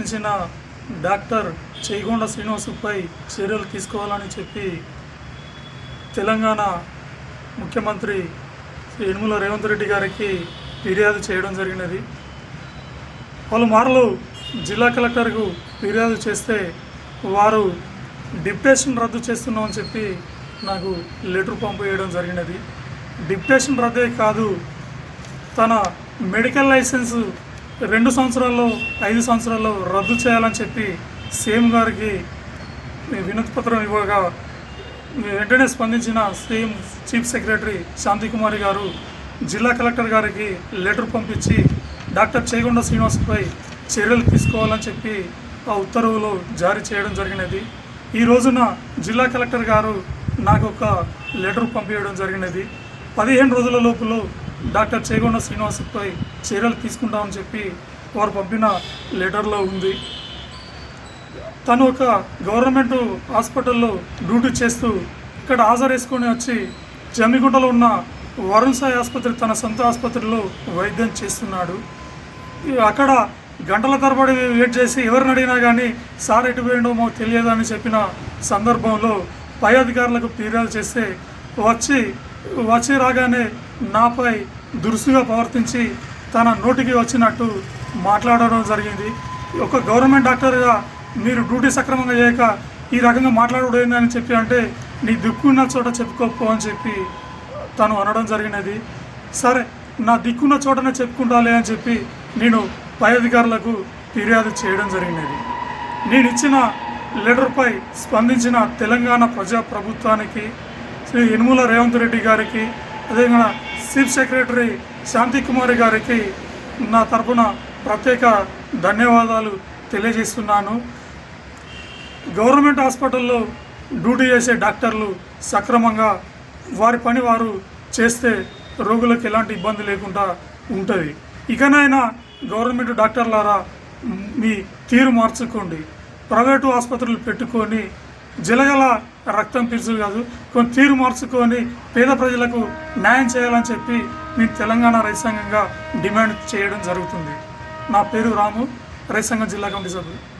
పిలిచిన డాక్టర్ చేయగొండ శ్రీనివాసుపై చర్యలు తీసుకోవాలని చెప్పి తెలంగాణ ముఖ్యమంత్రి శ్రీ యనుమల రేవంత్ రెడ్డి గారికి ఫిర్యాదు చేయడం జరిగినది. పలుమార్లు జిల్లా కలెక్టర్కు ఫిర్యాదు చేస్తే వారు డిప్టేషన్ రద్దు చేస్తున్నామని చెప్పి నాకు లెటర్ పంపేయడం జరిగినది. డిప్టేషన్ రద్దే కాదు తన మెడికల్ లైసెన్స్ రెండు సంవత్సరాల్లో ఐదు సంవత్సరాల్లో రద్దు చేయాలని చెప్పి సీఎం గారికి వినతి పత్రం ఇవ్వగా వెంటనే స్పందించిన సీఎం చీఫ్ సెక్రటరీ శాంతికుమారి గారు జిల్లా కలెక్టర్ గారికి లెటర్ పంపించి డాక్టర్ చేగొండ శ్రీనివాస్పై చర్యలు తీసుకోవాలని చెప్పి ఆ ఉత్తర్వులు జారీ చేయడం జరిగినది. ఈ రోజున జిల్లా కలెక్టర్ గారు నాకు ఒక లెటర్ పంపించడం జరిగినది. పదిహేను రోజుల లోపల డాక్టర్ చేగొండ శ్రీనివాసుపై చర్యలు తీసుకుంటామని చెప్పి వారు పంపిన లెటర్లో ఉంది. తను ఒక గవర్నమెంట్ హాస్పిటల్లో డ్యూటీ చేస్తూ ఇక్కడ హాజరేసుకొని వచ్చి జమ్మిగుంటలో ఉన్న వరుణ్ సాయి ఆసుపత్రి తన సొంత ఆసుపత్రిలో వైద్యం చేస్తున్నాడు. అక్కడ గంటల తరబడి వెయిట్ చేసి ఎవరిని అడిగినా కానీ సార్ ఎటు పోయిండో మాకు తెలియదని చెప్పిన సందర్భంలో పై అధికారులకు ఫిర్యాదు చేస్తే వచ్చి వచ్చి రాగానే నాపై దురుసుగా ప్రవర్తించి తన నోటికి వచ్చినట్టు మాట్లాడడం జరిగింది. ఒక గవర్నమెంట్ డాక్టర్గా మీరు డ్యూటీ సక్రమంగా చేయక ఈ రకంగా మాట్లాడడం అని చెప్పి అంటే నీ దిక్కున్న చోట చెప్పుకోపో అని చెప్పి తను అనడం జరిగినది. సరే నా దిక్కున్న చోటనే చెప్పుకుంటాలే అని చెప్పి నేను పై అధికారులకు ఫిర్యాదు చేయడం జరిగినది. నేను ఇచ్చిన లెటర్పై స్పందించిన తెలంగాణ ప్రజా ప్రభుత్వానికి శ్రీ ఇనుముల రేవంత్ రెడ్డి గారికి అదేవిధంగా చీఫ్ సెక్రటరీ శాంతి కుమారి గారికి నా తరపున ప్రత్యేక ధన్యవాదాలు తెలియజేస్తున్నాను. గవర్నమెంట్ హాస్పిటల్లో డ్యూటీ చేసే డాక్టర్లు సక్రమంగా వారి పని వారు చేస్తే రోగులకు ఎలాంటి ఇబ్బంది లేకుండా ఉంటుంది. ఇకనైనా గవర్నమెంట్ డాక్టర్లారా మీ తీరు మార్చుకోండి. ప్రైవేటు ఆసుపత్రులు పెట్టుకొని జలగల రక్తం పీల్చు కాదు. కొన్ని తీరు మార్చుకొని పేద ప్రజలకు న్యాయం చేయాలని చెప్పి మేము తెలంగాణ రైతాంగంగా డిమాండ్ చేయడం జరుగుతుంది. నా పేరు రాము రైతాంగం జిల్లా కమిటీ సభ్యులు.